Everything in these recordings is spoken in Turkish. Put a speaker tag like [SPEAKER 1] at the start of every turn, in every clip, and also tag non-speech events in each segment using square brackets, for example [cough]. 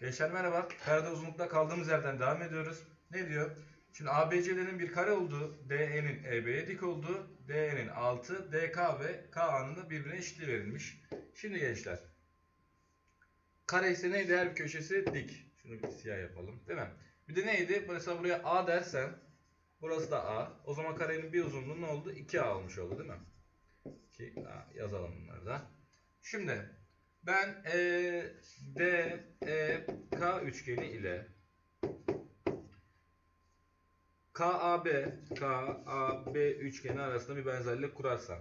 [SPEAKER 1] Gençler merhaba. Karede uzunlukta kaldığımız yerden devam ediyoruz. Ne diyor? Şimdi ABC'lerin bir kare olduğu, DE'nin EB'ye dik olduğu, DE'nin 6, DK ve KA'nın da birbirine eşitliği verilmiş. Şimdi gençler. Kare ise neydi? Her bir köşesi dik. Şunu bir siyah yapalım. Değil mi? Bir de neydi? Mesela buraya A dersen burası da A. O zaman karenin bir uzunluğu ne oldu? 2A olmuş oldu değil mi? 2A yazalım bunları da. Şimdi ben e, D, E, K üçgeni ile KAB, KAB üçgeni arasında bir benzerlik kurarsam.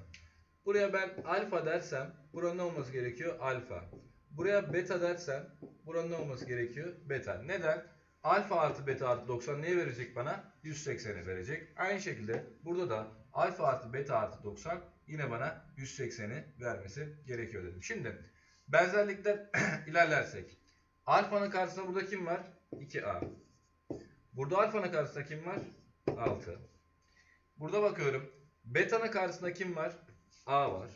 [SPEAKER 1] Buraya ben alfa dersem buranın olması gerekiyor? Alfa. Buraya beta dersem buranın olması gerekiyor? Beta. Neden? Alfa artı beta artı 90 neye verecek bana? 180'i verecek. Aynı şekilde burada da alfa artı beta artı 90 yine bana 180'i vermesi gerekiyor dedim. Şimdi benzerlikler [clears throat] ilerlersek. Alfanın karşısında burada kim var? 2A. Burada alfanın karşısında kim var? 6. Burada bakıyorum. Beta'nın karşısında kim var? A var.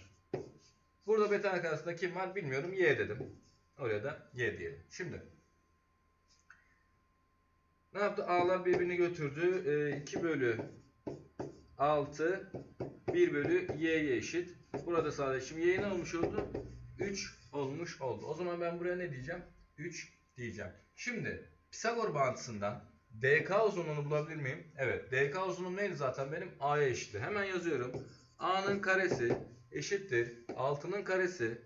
[SPEAKER 1] Burada beta'nın karşısında kim var bilmiyorum. Y dedim. Oraya da Y diyelim. Şimdi. Ne yaptı? A'lar birbirini götürdü. Ee, 2 bölü 6 1 bölü Y'ye eşit. Burada sadece şimdi Y ne olmuş oldu? 3 olmuş oldu. O zaman ben buraya ne diyeceğim? 3 diyeceğim. Şimdi Pisagor bağıntısından DK uzunluğunu bulabilir miyim? Evet. DK uzunluğum neydi zaten benim? A'ya eşitti. Hemen yazıyorum. A'nın karesi eşittir. 6'nın karesi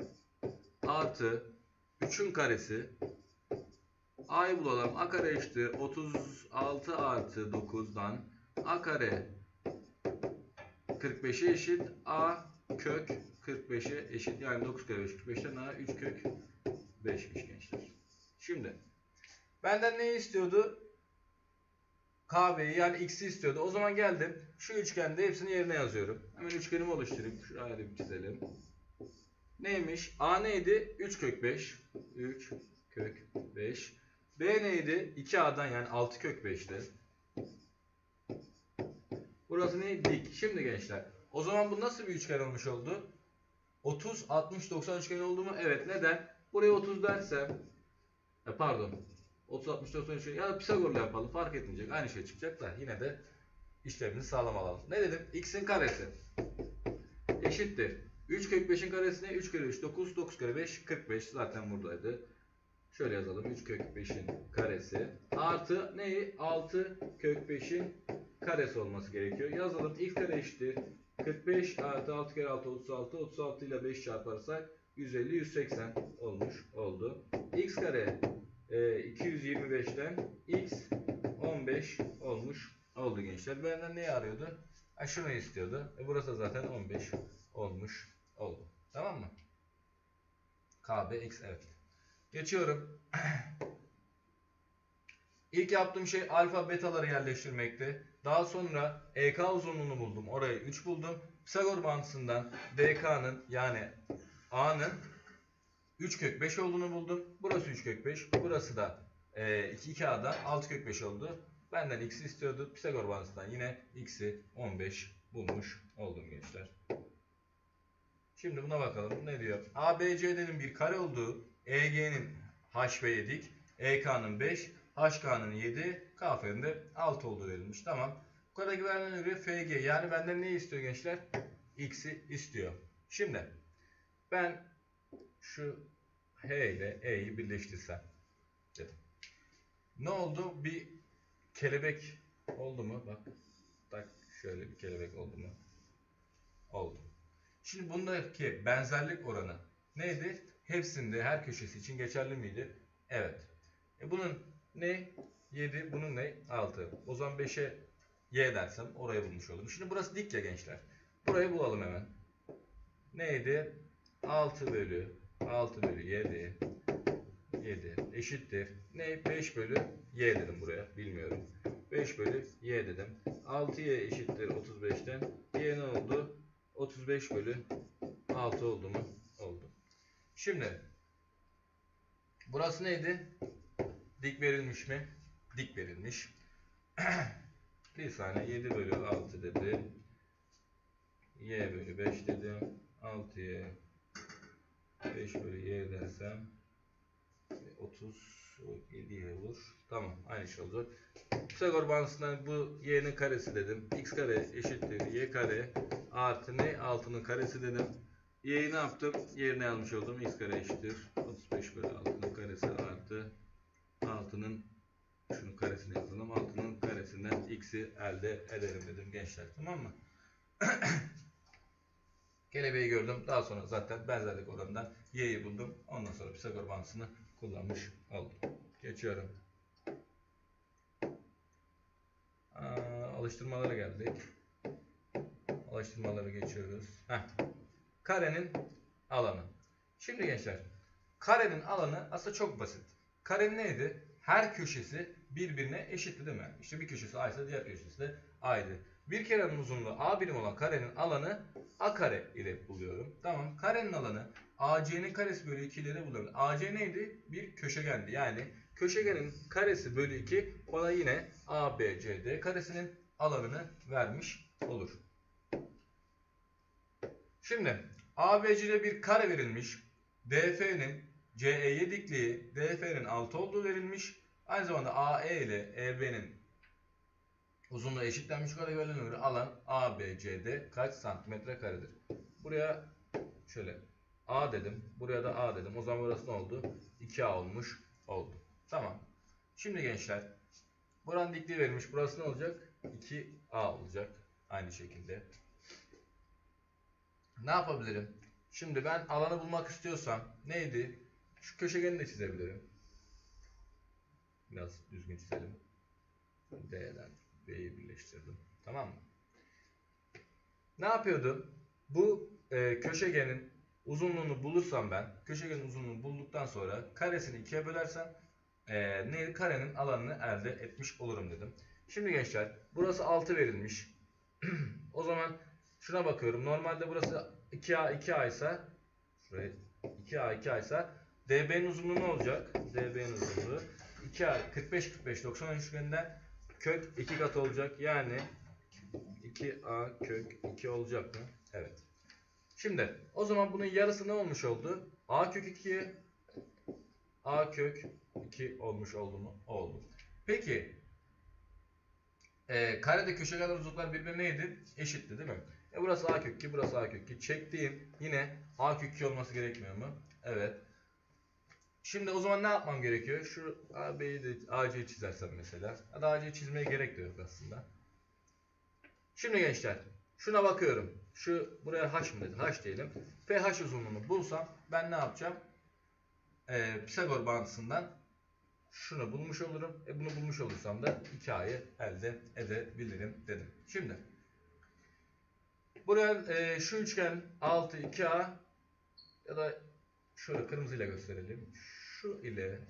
[SPEAKER 1] artı 3'ün karesi. A'yı bulalım. A kare eşittir. 36 artı 9'dan A kare 45'e eşit. A kök 45'e eşit. Yani 9 kare 5 45'ten A 3 kök 5'miş gençler. Şimdi benden neyi istiyordu? Kahveyi yani x'i istiyordu. O zaman geldim. Şu üçgende hepsini yerine yazıyorum. Hemen üçgenimi oluşturayım. Şuraya bir çizelim. Neymiş? A neydi? 3 kök 5. 3 kök 5. B neydi? 2A'dan yani 6 kök 5'ti. Burası ne? Dik. Şimdi gençler. O zaman bu nasıl bir üçgen olmuş oldu? 30, 60, 90 üçgen oldu mu? Evet. Neden? Buraya 30 dersem e, pardon. 30, 60, 90 üçgen ya Pisagor'la yapalım. Fark etmeyecek. Aynı şey çıkacak da yine de işlemimizi sağlam alalım. Ne dedim? X'in karesi eşittir. 3 kök 5'in karesi ne? 3 kere 3 9, 9 kere 5 45 zaten buradaydı. Şöyle yazalım. 3 kök 5'in karesi artı neyi? 6 kök 5'in karesi olması gerekiyor. Yazalım. X kare eşittir. 45 artı 6 kere 6 36. 36 ile 5 çarparsak 150 180 olmuş oldu. X kare e, 225'ten x 15 olmuş oldu gençler. Benden neyi arıyordu? Ha, şunu istiyordu. E, burası zaten 15 olmuş oldu. Tamam mı? KB x evet. Geçiyorum. [clears throat] İlk yaptığım şey alfa betaları yerleştirmekti. Daha sonra EK uzunluğunu buldum. Orayı 3 buldum. Pisagor bağıntısından DK'nın yani A'nın 3 kök 5 olduğunu buldum. Burası 3 kök 5. Burası da e, 2 2A'dan 6 kök 5 oldu. Benden x'i istiyordu. Pisagor bağıntısından yine x'i 15 bulmuş oldum gençler. Şimdi buna bakalım. Ne diyor? ABC'nin bir kare olduğu, EG'nin H ve 7, EK'nın 5, HK'nın 7, KF'nin de 6 olduğu verilmiş. Tamam. Kadar güvenliğine göre FG yani benden ne istiyor gençler? X'i istiyor. Şimdi ben şu H ile E'yi birleştirsem dedim. Ne oldu? Bir kelebek oldu mu? Bak. Bak şöyle bir kelebek oldu mu? Oldu. Şimdi bundaki benzerlik oranı neydi? Hepsinde her köşesi için geçerli miydi? Evet. E bunun ne? 7, bunun ne? 6. O zaman 5'e y dersem orayı bulmuş olurum. Şimdi burası dik ya gençler. Burayı bulalım hemen. Neydi? 6 bölü 6 bölü 7 7 eşittir. Ne? 5 bölü y dedim buraya. Bilmiyorum. 5 bölü y dedim. 6y eşittir 35'ten. y ne oldu? 35 bölü 6 oldu mu? Oldu. Şimdi burası neydi? Dik verilmiş mi? Dik verilmiş. [clears throat] bir saniye 7 bölü 6 dedi. Y bölü 5 dedim. 6'ya 5 bölü y dersem 30 Şu 7'ye vur. Tamam aynı şey oldu. Pisagor bağıntısından bu y'nin karesi dedim. x kare eşittir y kare artı ne? 6'nın karesi dedim. y'yi ne yaptım? Yerine yazmış oldum. x kare eşittir. 35 bölü 6'nın karesi artı 6'nın şunun karesini yazalım. 6'nın x'i elde ederim dedim gençler. Tamam mı? [clears throat] Kelebeği gördüm. Daha sonra zaten benzerlik oranından y'yi buldum. Ondan sonra Pisagor bağıntısını kullanmış oldum. Geçiyorum. Aa, alıştırmalara geldik. Alıştırmaları geçiyoruz. Heh. Karenin alanı. Şimdi gençler, karenin alanı aslında çok basit. Karenin neydi? Her köşesi birbirine eşitti değil mi? İşte bir köşesi A ise diğer köşesi de A'ydı. Bir kerenin uzunluğu A birim olan karenin alanı A kare ile buluyorum. Tamam. Karenin alanı AC'nin karesi bölü 2 ile buluyorum. AC neydi? Bir köşegendi. Yani köşegenin karesi bölü 2 bana yine ABCD karesinin alanını vermiş olur. Şimdi ABC'de bir kare verilmiş. DF'nin CE'ye dikliği DF'nin 6 olduğu verilmiş. Aynı zamanda AE ile EB'nin uzunluğu eşitlenmiş kare verilen göre alan ABCD kaç santimetre karedir? Buraya şöyle A dedim. Buraya da A dedim. O zaman burası ne oldu? 2A olmuş oldu. Tamam. Şimdi gençler buranın dikliği verilmiş. Burası ne olacak? 2A olacak. Aynı şekilde. Ne yapabilirim? Şimdi ben alanı bulmak istiyorsam neydi? Şu köşegeni de çizebilirim. Biraz düzgün çizelim. D'den B'yi birleştirdim. Tamam mı? Ne yapıyordum? Bu e, köşegenin uzunluğunu bulursam ben, köşegenin uzunluğunu bulduktan sonra karesini ikiye bölersem e, ne karenin alanını elde etmiş olurum dedim. Şimdi gençler, burası 6 verilmiş. [clears throat] o zaman şuna bakıyorum. Normalde burası 2A 2A ise şuraya 2A 2A ise DB'nin uzunluğu ne olacak? DB'nin uzunluğu 2A 45 45 90 üçgeninden kök 2 kat olacak. Yani 2A kök 2 olacak mı? Evet. Şimdi o zaman bunun yarısı ne olmuş oldu? A kök 2 A kök 2 olmuş oldu mu? Oldu. Peki e, karede köşegenler uzunluklar birbirine neydi? Eşitti değil mi? E burası A kök 2, burası A kök 2. Çektiğim yine A kök 2 olması gerekmiyor mu? Evet. Şimdi o zaman ne yapmam gerekiyor? Şu AB'yi de AC'yi çizersem mesela. Ya AC'yi çizmeye gerek de yok aslında. Şimdi gençler şuna bakıyorum. Şu buraya H mı dedi? H diyelim. FH uzunluğunu bulsam ben ne yapacağım? Ee, Pisagor bağıntısından şunu bulmuş olurum. E bunu bulmuş olursam da 2A'yı elde edebilirim dedim. Şimdi buraya e, şu üçgen 6 2A ya da şöyle kırmızıyla gösterelim. Şu ile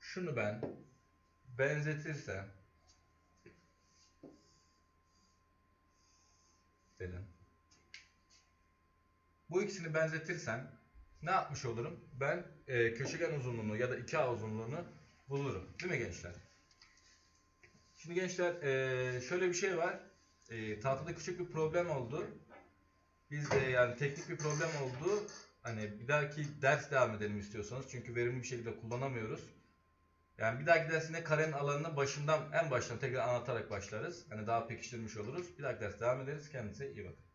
[SPEAKER 1] şunu ben benzetirsem dedim. Bu ikisini benzetirsem ne yapmış olurum? Ben e, köşegen uzunluğunu ya da 2A uzunluğunu bulurum. Değil mi gençler? Şimdi gençler e, şöyle bir şey var. E, tahtada küçük bir problem oldu. Biz de yani teknik bir problem oldu. Hani bir dahaki ders devam edelim istiyorsanız. Çünkü verimli bir şekilde kullanamıyoruz. Yani bir dahaki dersine karenin alanını başından en baştan tekrar anlatarak başlarız. Hani daha pekiştirmiş oluruz. Bir dahaki ders devam ederiz. Kendinize iyi bakın.